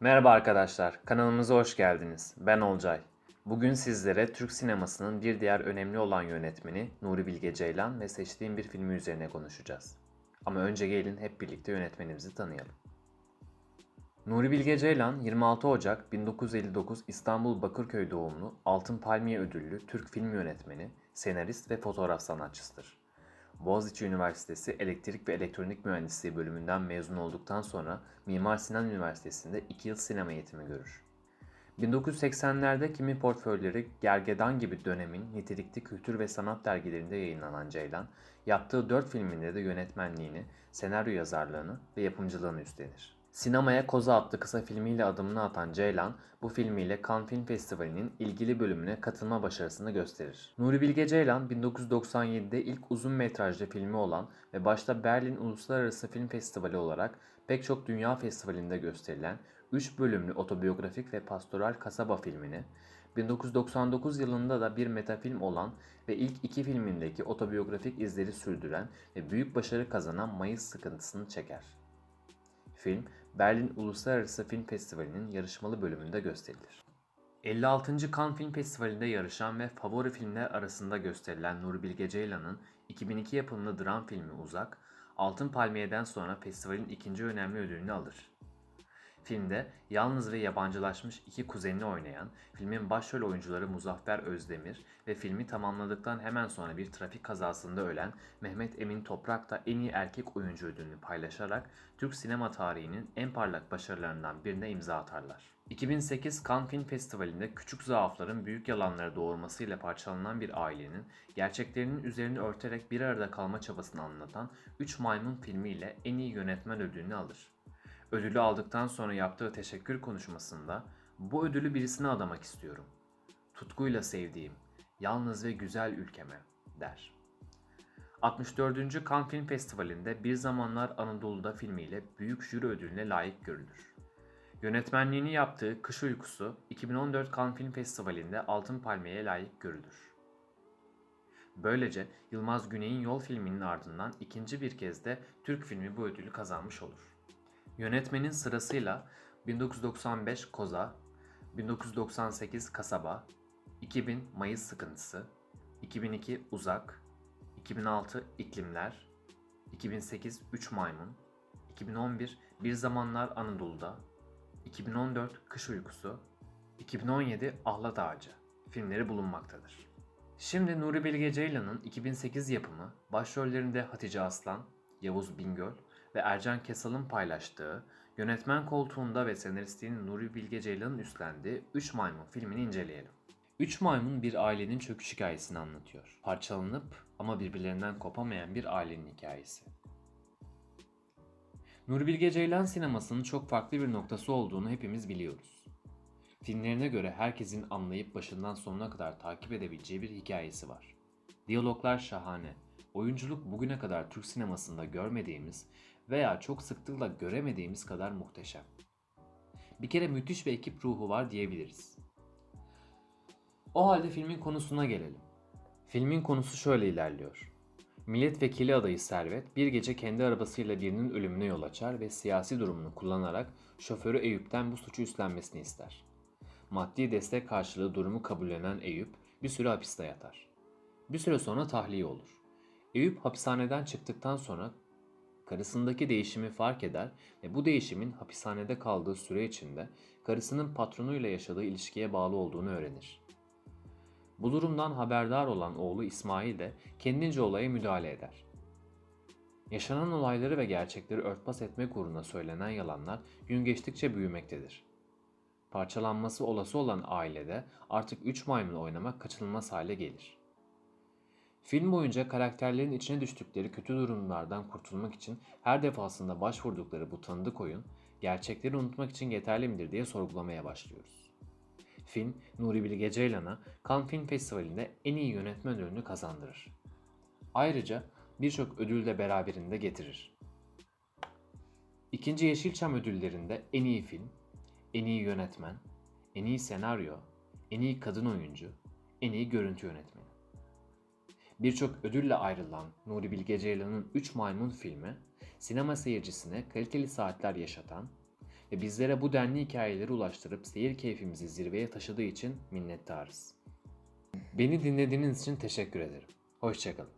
Merhaba arkadaşlar, kanalımıza hoş geldiniz. Ben Olcay. Bugün sizlere Türk sinemasının bir diğer önemli olan yönetmeni Nuri Bilge Ceylan ve seçtiğim bir filmi üzerine konuşacağız. Ama önce gelin hep birlikte yönetmenimizi tanıyalım. Nuri Bilge Ceylan 26 Ocak 1959 İstanbul Bakırköy doğumlu Altın Palmiye ödüllü Türk film yönetmeni, senarist ve fotoğraf sanatçısıdır. Boğaziçi Üniversitesi Elektrik ve Elektronik Mühendisliği bölümünden mezun olduktan sonra Mimar Sinan Üniversitesi'nde 2 yıl sinema eğitimi görür. 1980'lerde kimi portföyleri Gergedan gibi dönemin nitelikli kültür ve sanat dergilerinde yayınlanan Ceylan, yaptığı 4 filminde de yönetmenliğini, senaryo yazarlığını ve yapımcılığını üstlenir. Sinemaya Koza adlı kısa filmiyle adımını atan Ceylan, bu filmiyle Cannes Film Festivali'nin ilgili bölümüne katılma başarısını gösterir. Nuri Bilge Ceylan, 1997'de ilk uzun metrajlı filmi olan ve başta Berlin Uluslararası Film Festivali olarak pek çok dünya festivalinde gösterilen 3 bölümlü otobiyografik ve pastoral kasaba filmini, 1999 yılında da bir metafilm olan ve ilk iki filmindeki otobiyografik izleri sürdüren ve büyük başarı kazanan Mayıs Sıkıntısını çeker. Film, Berlin Uluslararası Film Festivali'nin yarışmalı bölümünde gösterilir. 56. Cannes Film Festivali'nde yarışan ve favori filmler arasında gösterilen Nuri Bilge Ceylan'ın 2002 yapımlı dram filmi Uzak, Altın Palmiye'den sonra festivalin ikinci önemli ödülünü alır. Filmde yalnız ve yabancılaşmış iki kuzenini oynayan, filmin başrol oyuncuları Muzaffer Özdemir ve filmi tamamladıktan hemen sonra bir trafik kazasında ölen Mehmet Emin Toprak da en iyi erkek oyuncu ödülünü paylaşarak Türk sinema tarihinin en parlak başarılarından birine imza atarlar. 2008 Cannes Film Festivali'nde küçük zaafların büyük yalanları doğurmasıyla parçalanan bir ailenin gerçeklerinin üzerini örterek bir arada kalma çabasını anlatan 3 Maymun filmiyle en iyi yönetmen ödülünü alır. Ödülü aldıktan sonra yaptığı teşekkür konuşmasında bu ödülü birisine adamak istiyorum. Tutkuyla sevdiğim, yalnız ve güzel ülkeme der. 64. Cannes Film Festivali'nde Bir Zamanlar Anadolu'da filmiyle büyük jüri ödülüne layık görülür. Yönetmenliğini yaptığı Kış Uykusu 2014 Cannes Film Festivali'nde Altın Palmiye'ye layık görülür. Böylece Yılmaz Güney'in Yol filminin ardından ikinci bir kez de Türk filmi bu ödülü kazanmış olur. Yönetmenin sırasıyla 1995 Koza, 1998 Kasaba, 2000 Mayıs Sıkıntısı, 2002 Uzak, 2006 İklimler, 2008 Üç Maymun, 2011 Bir Zamanlar Anadolu'da, 2014 Kış Uykusu, 2017 Ahlat Ağacı filmleri bulunmaktadır. Şimdi Nuri Bilge Ceylan'ın 2008 yapımı başrollerinde Hatice Aslan, Yavuz Bingöl ve Ercan Kesal'ın paylaştığı, yönetmen koltuğunda ve senaristliğini Nuri Bilge Ceylan'ın üstlendiği 3 Maymun filmini inceleyelim. 3 Maymun bir ailenin çöküş hikayesini anlatıyor. Parçalanıp ama birbirlerinden kopamayan bir ailenin hikayesi. Nuri Bilge Ceylan sinemasının çok farklı bir noktası olduğunu hepimiz biliyoruz. Filmlerine göre herkesin anlayıp başından sonuna kadar takip edebileceği bir hikayesi var. Diyaloglar şahane. Oyunculuk bugüne kadar Türk sinemasında görmediğimiz veya çok sıklıkla göremediğimiz kadar muhteşem. Bir kere müthiş bir ekip ruhu var diyebiliriz. O halde filmin konusuna gelelim. Filmin konusu şöyle ilerliyor. Milletvekili adayı Servet bir gece kendi arabasıyla birinin ölümüne yol açar ve siyasi durumunu kullanarak şoförü Eyüp'ten bu suçu üstlenmesini ister. Maddi destek karşılığı durumu kabullenen Eyüp bir süre hapiste yatar. Bir süre sonra tahliye olur. Eyüp hapishaneden çıktıktan sonra karısındaki değişimi fark eder ve bu değişimin hapishanede kaldığı süre içinde karısının patronuyla yaşadığı ilişkiye bağlı olduğunu öğrenir. Bu durumdan haberdar olan oğlu İsmail de kendince olaya müdahale eder. Yaşanan olayları ve gerçekleri örtbas etmek uğruna söylenen yalanlar gün geçtikçe büyümektedir. Parçalanması olası olan ailede artık üç maymun oynamak kaçınılmaz hale gelir. Film boyunca karakterlerin içine düştükleri kötü durumlardan kurtulmak için her defasında başvurdukları bu tanıdık oyun, gerçekleri unutmak için yeterli midir diye sorgulamaya başlıyoruz. Film, Nuri Bilge Ceylan'a Cannes Film Festivali'nde en iyi yönetmen ödülünü kazandırır. Ayrıca birçok ödül de beraberinde getirir. İkinci Yeşilçam ödüllerinde en iyi film, en iyi yönetmen, en iyi senaryo, en iyi kadın oyuncu, en iyi görüntü yönetmeni. Birçok ödülle ayrılan Nuri Bilge Ceylan'ın 3 Maymun filmi, sinema seyircisine kaliteli saatler yaşatan, ve bizlere bu denli hikayeleri ulaştırıp seyir keyfimizi zirveye taşıdığı için minnettarız. Beni dinlediğiniz için teşekkür ederim. Hoşçakalın.